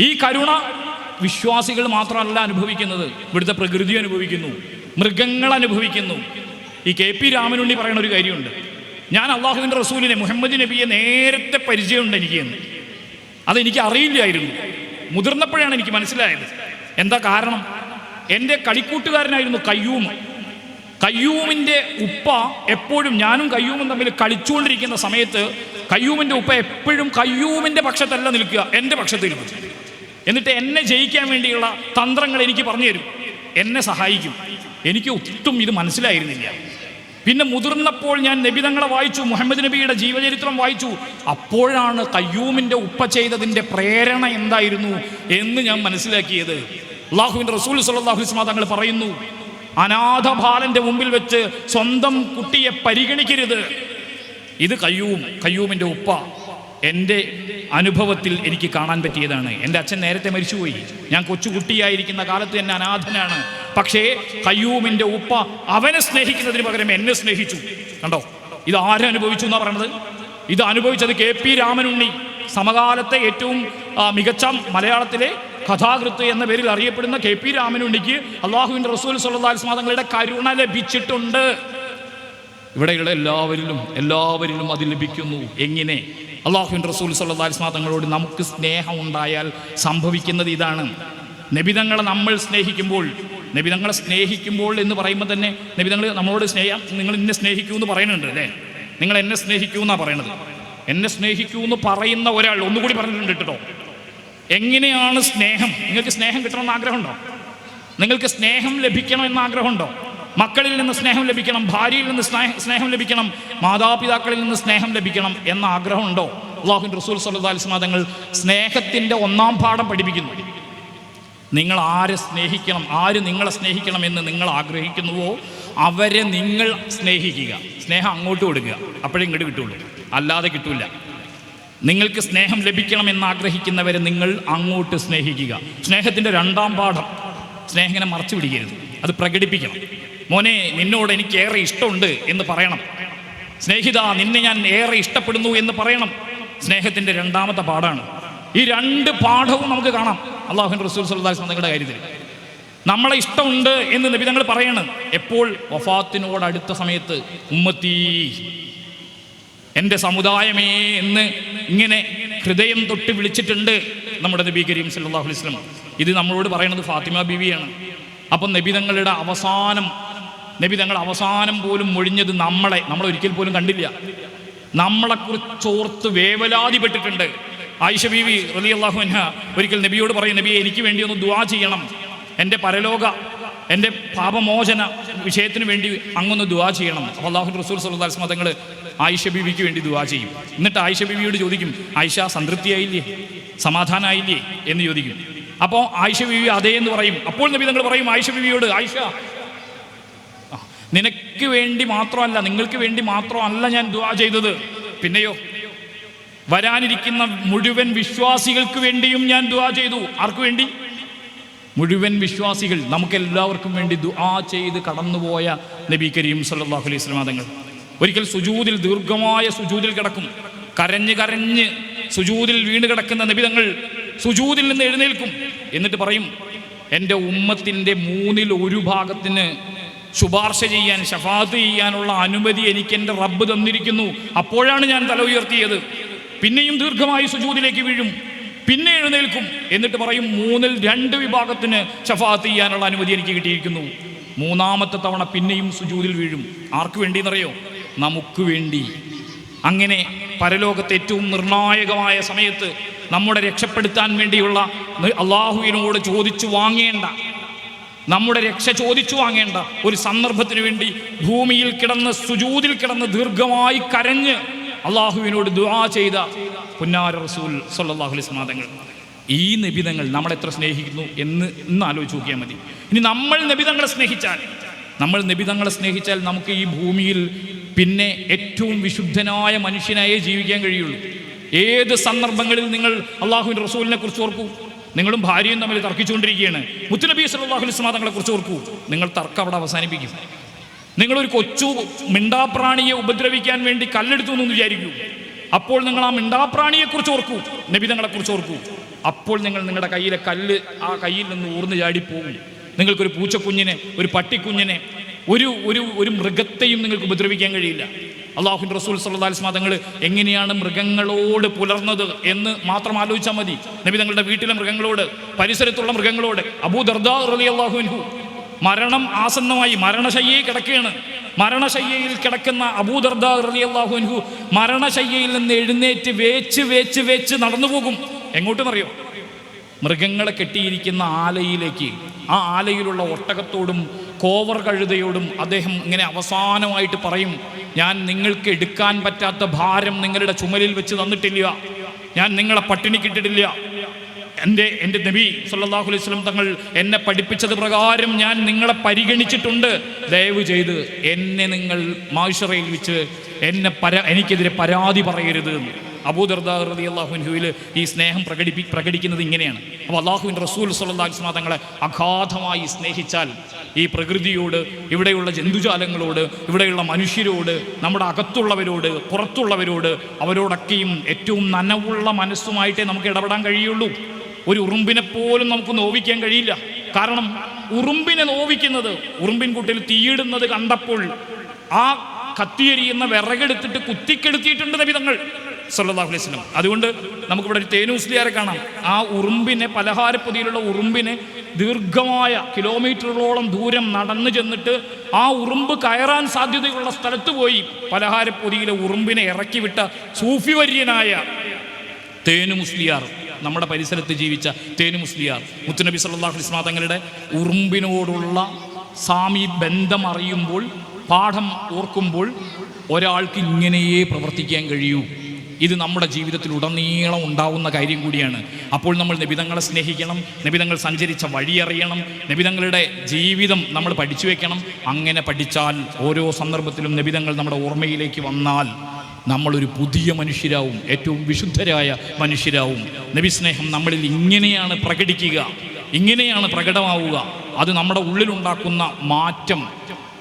ഈ കരുണ വിശ്വാസികൾ മാത്രമല്ല അനുഭവിക്കുന്നത്. ഇവിടുത്തെ പ്രകൃതി അനുഭവിക്കുന്നു. മൃഗങ്ങൾ അനുഭവിക്കുന്നു. ഈ കെ പി രാമനുണ്ണി പറയുന്ന ഒരു കാര്യമുണ്ട്. ഞാൻ അള്ളാഹുവിന്റെ റസൂലിനെ മുഹമ്മദ് നബിയെ നേരത്തെ പരിചയമുണ്ട് എനിക്ക് എന്ന് അതെനിക്ക് അറിയില്ലായിരുന്നു. മുതിർന്നപ്പോഴാണ് എനിക്ക് മനസ്സിലായത്. എന്താ കാരണം? എന്റെ കളിക്കൂട്ടുകാരനായിരുന്നു കയ്യൂമ് കയ്യൂമിന്റെ ഉപ്പ എപ്പോഴും ഞാനും കയ്യൂമും തമ്മിൽ കളിച്ചുകൊണ്ടിരിക്കുന്ന സമയത്ത് കയ്യൂമിന്റെ ഉപ്പ എപ്പോഴും കയ്യൂമിന്റെ പക്ഷത്തല്ല നിൽക്കുക എന്റെ പക്ഷത്തിൽ നിൽക്കും. എന്നിട്ട് എന്നെ ജയിക്കാൻ വേണ്ടിയുള്ള തന്ത്രങ്ങൾ എനിക്ക് പറഞ്ഞു തരും. എന്നെ സഹായിക്കും. എനിക്ക് ഒട്ടും ഇത് മനസ്സിലായിരുന്നില്ല. പിന്നെ മുതിർന്നപ്പോൾ ഞാൻ നബിതങ്ങളെ വായിച്ചു മുഹമ്മദ് നബിയുടെ ജീവചരിത്രം വായിച്ചു. അപ്പോഴാണ് കയ്യൂമിന്റെ ഉപ്പ ചെയ്തതിന്റെ പ്രേരണ എന്തായിരുന്നു എന്ന് ഞാൻ മനസ്സിലാക്കിയത്. അള്ളാഹുവിന്റെ റസൂൽ സല്ലാഹു ഇസ്മാ തങ്ങൾ പറയുന്നു അനാഥ ബാലന്റെ മുമ്പിൽ വെച്ച് സ്വന്തം കുട്ടിയെ പരിഗണിക്കരുത്. ഇത് കയ്യൂം കയ്യൂമിന്റെ ഉപ്പ. എന്റെ അനുഭവത്തിൽ എനിക്ക് കാണാൻ പറ്റിയതാണ്. എന്റെ അച്ഛൻ നേരത്തെ മരിച്ചുപോയി. ഞാൻ കൊച്ചുകുട്ടിയായിരിക്കുന്ന കാലത്ത് എന്നെ അനാഥനാണ്. പക്ഷേ കയ്യൂമിന്റെ ഉപ്പ അവനെ സ്നേഹിക്കുന്നതിന് പകരം എന്നെ സ്നേഹിച്ചു. കണ്ടോ? ഇത് ആരനുഭവിച്ചു എന്നാണ് പറയണത്? ഇത് അനുഭവിച്ചത് കെ പി രാമനുണ്ണി. സമകാലത്തെ ഏറ്റവും മികച്ച മലയാളത്തിലെ കഥാകൃത്ത് എന്ന പേരിൽ അറിയപ്പെടുന്ന കെ പി രാമനുണ്ണിക്ക് അള്ളാഹുവിന്റെ റസൂൽ സുല്ലാസ്മാദങ്ങളുടെ കരുണ ലഭിച്ചിട്ടുണ്ട്. ഇവിടെയുള്ള എല്ലാവരിലും എല്ലാവരിലും അത് ലഭിക്കുന്നു. എങ്ങനെ? അള്ളാഹുൻ റസൂൽ സല്ലാസ്മാ തങ്ങളോട് നമുക്ക് സ്നേഹം ഉണ്ടായാൽ സംഭവിക്കുന്നത് ഇതാണ്. നബിതങ്ങളെ നമ്മൾ സ്നേഹിക്കുമ്പോൾ നബിതങ്ങളെ സ്നേഹിക്കുമ്പോൾ എന്ന് പറയുമ്പോൾ തന്നെ നബിതങ്ങൾ നമ്മളോട് സ്നേഹം നിങ്ങൾ എന്നെ സ്നേഹിക്കൂ എന്ന് പറയുന്നുണ്ട് അല്ലേ? നിങ്ങൾ എന്നെ സ്നേഹിക്കൂ എന്നാണ് പറയണത്. എന്നെ സ്നേഹിക്കൂ എന്ന് പറയുന്ന ഒരാൾ ഒന്നുകൂടി പറഞ്ഞിട്ടുണ്ട് കേട്ടോ. എങ്ങനെയാണ് സ്നേഹം? നിങ്ങൾക്ക് സ്നേഹം കിട്ടണമെന്ന് ആഗ്രഹമുണ്ടോ? നിങ്ങൾക്ക് സ്നേഹം ലഭിക്കണമെന്ന് ആഗ്രഹമുണ്ടോ? മക്കളിൽ നിന്ന് സ്നേഹം ലഭിക്കണം ഭാര്യയിൽ നിന്ന് സ്നേഹ ലഭിക്കണം മാതാപിതാക്കളിൽ നിന്ന് സ്നേഹം ലഭിക്കണം എന്ന ആഗ്രഹമുണ്ടോ? അള്ളാഹുൻ റസൂൽ സല്ലാ സ്നേഹത്തിന്റെ ഒന്നാം പാഠം പഠിപ്പിക്കുന്നു. നിങ്ങൾ ആരെ സ്നേഹിക്കണം ആര് നിങ്ങളെ സ്നേഹിക്കണം എന്ന് നിങ്ങൾ ആഗ്രഹിക്കുന്നുവോ അവരെ നിങ്ങൾ സ്നേഹിക്കുക. സ്നേഹം അങ്ങോട്ട് കൊടുക്കുക. അപ്പോഴേ ഇങ്ങോട്ട് കിട്ടുള്ളൂ. അല്ലാതെ കിട്ടൂല. നിങ്ങൾക്ക് സ്നേഹം ലഭിക്കണം എന്ന് ആഗ്രഹിക്കുന്നവരെ നിങ്ങൾ അങ്ങോട്ട് സ്നേഹിക്കുക. സ്നേഹത്തിന്റെ രണ്ടാം പാഠം. സ്നേഹം ഇങ്ങനെ മറച്ചു പിടിക്കരുത്. അത് പ്രകടിപ്പിക്കണം. മോനെ നിന്നോട് എനിക്ക് ഏറെ ഇഷ്ടമുണ്ട് എന്ന് പറയണം. സ്നേഹിത നിന്നെ ഞാൻ ഏറെ ഇഷ്ടപ്പെടുന്നു എന്ന് പറയണം. സ്നേഹത്തിന്റെ രണ്ടാമത്തെ പാഠമാണ് ഈ രണ്ട് പാഠവും നമുക്ക് കാണാം. അള്ളാഹു റസൂൽ സല്ലാസ് നിങ്ങളുടെ കാര്യത്തിൽ. നമ്മളെ ഇഷ്ടമുണ്ട് എന്ന് നബി തങ്ങൾ പറയണം. എപ്പോൾ? വഫാത്തിനോട് അടുത്ത സമയത്ത്. ഉമ്മത്തി എന്റെ സമുദായമേ എന്ന് ഇങ്ങനെ ഹൃദയം തൊട്ട് വിളിച്ചിട്ടുണ്ട് നമ്മുടെ നബി കരീം സല്ലല്ലാഹു അലൈഹി ഇത് നമ്മളോട് പറയുന്നത് ഫാത്തിമ ബീവിയാണ്. അപ്പം നബിതങ്ങളുടെ അവസാനം നബിതങ്ങൾ അവസാനം പോലും മൊഴിഞ്ഞത് നമ്മളെ നമ്മൾ ഒരിക്കൽ പോലും കണ്ടില്ല. നമ്മളെക്കുറിച്ചോർത്ത് വേവലാതിപ്പെട്ടിട്ടുണ്ട്. ആയിഷ ബീവി റളിയല്ലാഹു അൻഹ ഒരിക്കൽ നബിയോട് പറയും നബിയെ എനിക്ക് വേണ്ടി ഒന്ന് ദുവാ ചെയ്യണം. എന്റെ പരലോക എന്റെ പാപമോചന വിഷയത്തിന് വേണ്ടി അങ്ങൊന്ന് ദുവാ ചെയ്യണം. അപ്പോൾ അള്ളാഹു റസൂൽ സല്ലല്ലാഹു മതങ്ങൾ തങ്ങൾ ആയിഷ ബീവിക്ക് വേണ്ടി ദുവാ ചെയ്യും. എന്നിട്ട് ആയിഷ ബീവിയോട് ചോദിക്കും ആയിഷ സംതൃപ്തിയായില്ലേ? സമാധാനമായില്ലേ എന്ന് ചോദിക്കും. അപ്പോൾ ആയിഷ ബീവി അതേ എന്ന് പറയും. അപ്പോൾ നബി തങ്ങൾ പറയും ആയിഷ ബീവിയോട് ആയിഷ നിനക്ക് വേണ്ടി മാത്രമല്ല നിങ്ങൾക്ക് വേണ്ടി മാത്രമല്ല ഞാൻ ദുവാ ചെയ്തത്. പിന്നെയോ വരാനിരിക്കുന്ന മുഴുവൻ വിശ്വാസികൾക്ക് വേണ്ടിയും ഞാൻ ദുവാ ചെയ്തു. ആർക്കു വേണ്ടി? മുഴുവൻ വിശ്വാസികൾ നമുക്കെല്ലാവർക്കും വേണ്ടി ദുആ ചെയ്ത് കടന്നുപോയ നബി കരീം സല്ലല്ലാഹു അലൈഹി വസല്ലം തങ്ങൾ ഒരിക്കൽ സുജൂദിൽ ദീർഘമായ സുജൂദിൽ കിടക്കും. കരഞ്ഞ് കരഞ്ഞ് സുജൂദിൽ വീണ് കിടക്കുന്ന നബിതങ്ങൾ സുജൂദിൽ നിന്ന് എഴുന്നേൽക്കും. എന്നിട്ട് പറയും എന്റെ ഉമ്മത്തിന്റെ മൂന്നിൽ ഒരു ഭാഗത്തിന് ശുപാർശ ചെയ്യാൻ ഷഫാത്ത് ചെയ്യാനുള്ള അനുമതി എനിക്ക് എന്റെ റബ്ബ് തന്നിരിക്കുന്നു. അപ്പോഴാണ് ഞാൻ തല ഉയർത്തിയത്. പിന്നെയും ദീർഘമായി സുജൂതിലേക്ക് വീഴും. പിന്നെ എഴുന്നേൽക്കും എന്നിട്ട് പറയും മൂന്നിൽ രണ്ട് വിഭാഗത്തിന് ഷഫാത്ത് ചെയ്യാനുള്ള അനുമതി എനിക്ക് കിട്ടിയിരിക്കുന്നു. മൂന്നാമത്തെ തവണ പിന്നെയും സുജൂതിൽ വീഴും. ആർക്ക് വേണ്ടി എന്നറിയോ നമുക്ക് വേണ്ടി. അങ്ങനെ പരലോകത്തെ ഏറ്റവും നിർണായകമായ സമയത്ത് നമ്മുടെ രക്ഷപ്പെടുത്താൻ വേണ്ടിയുള്ള അള്ളാഹുവിനോട് ചോദിച്ചു വാങ്ങേണ്ട നമ്മുടെ രക്ഷ ചോദിച്ചു വാങ്ങേണ്ട ഒരു സന്ദർഭത്തിന് വേണ്ടി ഭൂമിയിൽ കിടന്ന് സുജൂതിൽ കിടന്ന് ദീർഘമായി കരഞ്ഞ് അള്ളാഹുവിനോട് ദുആ ചെയ്ത പുന്നാര റസൂൽ സല്ലാഹുലി അലൈഹി ഈ നിബിതങ്ങൾ നമ്മൾ എത്ര സ്നേഹിക്കുന്നു എന്ന് ഇന്ന് ആലോചിച്ച് നോക്കിയാൽ മതി. ഇനി നമ്മൾ നബിതങ്ങളെ സ്നേഹിച്ചാൽ നമ്മൾ നബിതങ്ങളെ സ്നേഹിച്ചാൽ നമുക്ക് ഈ ഭൂമിയിൽ പിന്നെ ഏറ്റവും വിശുദ്ധനായ മനുഷ്യനായേ ജീവിക്കാൻ കഴിയുള്ളൂ. ഏത് സന്ദർഭങ്ങളിൽ നിങ്ങൾ അള്ളാഹുവിന്റെ റസൂലിനെ കുറിച്ച് ഓർക്കൂ? നിങ്ങളും ഭാര്യയും തമ്മിൽ തർക്കിച്ചുകൊണ്ടിരിക്കുകയാണ്. മുത്തുനബി അലൈഹി വസല്ലം കുറിച്ച് ഓർക്കൂ. നിങ്ങൾ തർക്കം അവിടെ അവസാനിപ്പിക്കും. നിങ്ങളൊരു കൊച്ചു മിണ്ടാപ്രാണിയെ ഉപദ്രവിക്കാൻ വേണ്ടി കല്ലെടുത്തു എന്ന് വിചാരിക്കൂ. അപ്പോൾ നിങ്ങൾ ആ മിണ്ടാപ്രാണിയെക്കുറിച്ച് ഓർക്കൂ. നബിതങ്ങളെ കുറിച്ച് ഓർക്കൂ. അപ്പോൾ നിങ്ങൾ നിങ്ങളുടെ കയ്യിലെ കല്ല് ആ കയ്യിൽ നിന്ന് ഊർന്നു ചാടിപ്പോകും. നിങ്ങൾക്കൊരു പൂച്ചക്കുഞ്ഞിനെ ഒരു പട്ടിക്കുഞ്ഞിനെ ഒരു ഒരു ഒരു മൃഗത്തെയും നിങ്ങൾക്ക് ഉപദ്രവിക്കാൻ കഴിയില്ല. അള്ളാഹുൻ റസൂൽ സല്ലാസ്മാ തങ്ങൾ എങ്ങനെയാണ് മൃഗങ്ങളോട് പുലർന്നത് എന്ന് മാത്രം ആലോചിച്ചാൽ മതി. നബി തങ്ങളുടെ വീട്ടിലെ മൃഗങ്ങളോട് പരിസരത്തുള്ള മൃഗങ്ങളോട് അബൂ ദർദാ റലി അള്ളാഹുൻഹു മരണം ആസന്നമായി മരണശയ്യയിൽ കിടക്കുകയാണ്. മരണശയ്യയിൽ കിടക്കുന്ന അബൂദർദ റലി അള്ളാഹുൻഹു മരണശയ്യയിൽ നിന്ന് എഴുന്നേറ്റ് വേച്ച് വേച്ച് വേച്ച് നടന്നു പോകും. എങ്ങോട്ടും അറിയോ മൃഗങ്ങളെ കെട്ടിയിരിക്കുന്ന ആലയിലേക്ക്. ആ ആലയിലുള്ള ഒട്ടകത്തോടും കോവർ കഴുതയോടും അദ്ദേഹം ഇങ്ങനെ അവസാനമായിട്ട് പറയും ഞാൻ നിങ്ങൾക്ക് എടുക്കാൻ പറ്റാത്ത ഭാരം നിങ്ങളുടെ ചുമലിൽ വെച്ച് തന്നിട്ടില്ല. ഞാൻ നിങ്ങളെ പട്ടിണിക്കിട്ടിട്ടില്ല എന്റെ എന്റെ നബി സല്ലാഹു അലൈഹി സ്വലം തങ്ങൾ എന്നെ പഠിപ്പിച്ചത് പ്രകാരം ഞാൻ നിങ്ങളെ പരിഗണിച്ചിട്ടുണ്ട്. ദയവ് ചെയ്ത് എന്നെ നിങ്ങൾ മാഷറയിൽ വെച്ച് എന്നെ പര എനിക്കെതിരെ പരാതി പറയരുത്. എന്ന്. അബൂദർദാ റതി അള്ളാഹുൻഹുവിൽ ഈ സ്നേഹം പ്രകടിപ്പി പ്രകടിക്കുന്നത് ഇങ്ങനെയാണ്. അപ്പോൾ അള്ളാഹുവിൻ റസൂൽ സല്ലല്ലാഹു അലൈഹി വസല്ലം തങ്ങളെ അഗാധമായി സ്നേഹിച്ചാൽ ഈ പ്രകൃതിയോട് ഇവിടെയുള്ള ജന്തുജാലങ്ങളോട് ഇവിടെയുള്ള മനുഷ്യരോട് നമ്മുടെ അകത്തുള്ളവരോട് പുറത്തുള്ളവരോട് അവരോടൊക്കെയും ഏറ്റവും നനവുള്ള മനസ്സുമായിട്ടേ നമുക്ക് ഇടപെടാൻ കഴിയുള്ളൂ. ഒരു ഉറുമ്പിനെ പോലും നമുക്ക് നോവിക്കാൻ കഴിയില്ല. കാരണം ഉറുമ്പിനെ നോവിക്കുന്നത് ഉറുമ്പിൻ കൂട്ടിൽ തീയിടുന്നത് കണ്ടപ്പോൾ ആ കത്തിയെരിയുന്ന വിറകെടുത്തിട്ട് കുത്തിക്കെടുത്തിയിട്ടുണ്ട് നബി സല്ലല്ലാഹു അലൈഹി വസല്ലം. അതുകൊണ്ട് നമുക്കിവിടെ ഒരു തേനൂസ്ലിയാരെ കാണാം. ആ ഉറുമ്പിനെ പലഹാരപ്പൊതിയിലുള്ള ഉറുമ്പിനെ ദീർഘമായ കിലോമീറ്ററുകളോളം ദൂരം നടന്നു ചെന്നിട്ട് ആ ഉറുമ്പ് കയറാൻ സാധ്യതയുള്ള സ്ഥലത്ത് പോയി പലഹാരപ്പൊതിയിലെ ഉറുമ്പിനെ ഇറക്കി വിട്ട സൂഫി വര്യനായ തേനു മുസ്ലിയാർ നമ്മുടെ പരിസരത്ത് ജീവിച്ച തേനു മുസ്ലിയാർ മുത്തുനബി സല്ലല്ലാഹു അലൈഹി തങ്ങളുടെ ഉറുമ്പിനോടുള്ള സാമി ബന്ധം അറിയുമ്പോൾ പാഠം ഓർക്കുമ്പോൾ ഒരാൾക്ക് ഇങ്ങനെയേ പ്രവർത്തിക്കാൻ കഴിയൂ. ഇത് നമ്മുടെ ജീവിതത്തിൽ ഉടനീളം ഉണ്ടാവുന്ന കാര്യം കൂടിയാണ്. അപ്പോൾ നമ്മൾ നിബിതങ്ങളെ സ്നേഹിക്കണം നിബിതങ്ങൾ സഞ്ചരിച്ച വഴി അറിയണം നിബിതങ്ങളുടെ ജീവിതം നമ്മൾ പഠിച്ചു വെക്കണം. അങ്ങനെ പഠിച്ചാൽ ഓരോ സന്ദർഭത്തിലും നിബിതങ്ങൾ നമ്മുടെ ഓർമ്മയിലേക്ക് വന്നാൽ നമ്മളൊരു പുതിയ മനുഷ്യരാവും ഏറ്റവും വിശുദ്ധരായ മനുഷ്യരാവും. നബിസ്നേഹം നമ്മളിൽ ഇങ്ങനെയാണ് പ്രകടിക്കുക ഇങ്ങനെയാണ് പ്രകടമാവുക. അത് നമ്മുടെ ഉള്ളിലുണ്ടാക്കുന്ന മാറ്റം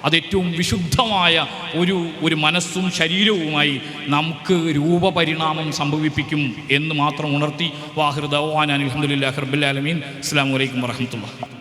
അത് ഏറ്റവും വിശുദ്ധമായ ഒരു ഒരു മനസ്സും ശരീരവുമായി നമുക്ക് രൂപപരിണാമം സംഭവിപ്പിക്കും എന്ന് മാത്രം ഉണർത്തി വാഹൃദവാൻ അലഹമുല്ലാ ഹർബുല്ലാലമീൻ അസ്സാം വലൈക്കും വർഹമത്തുള്ള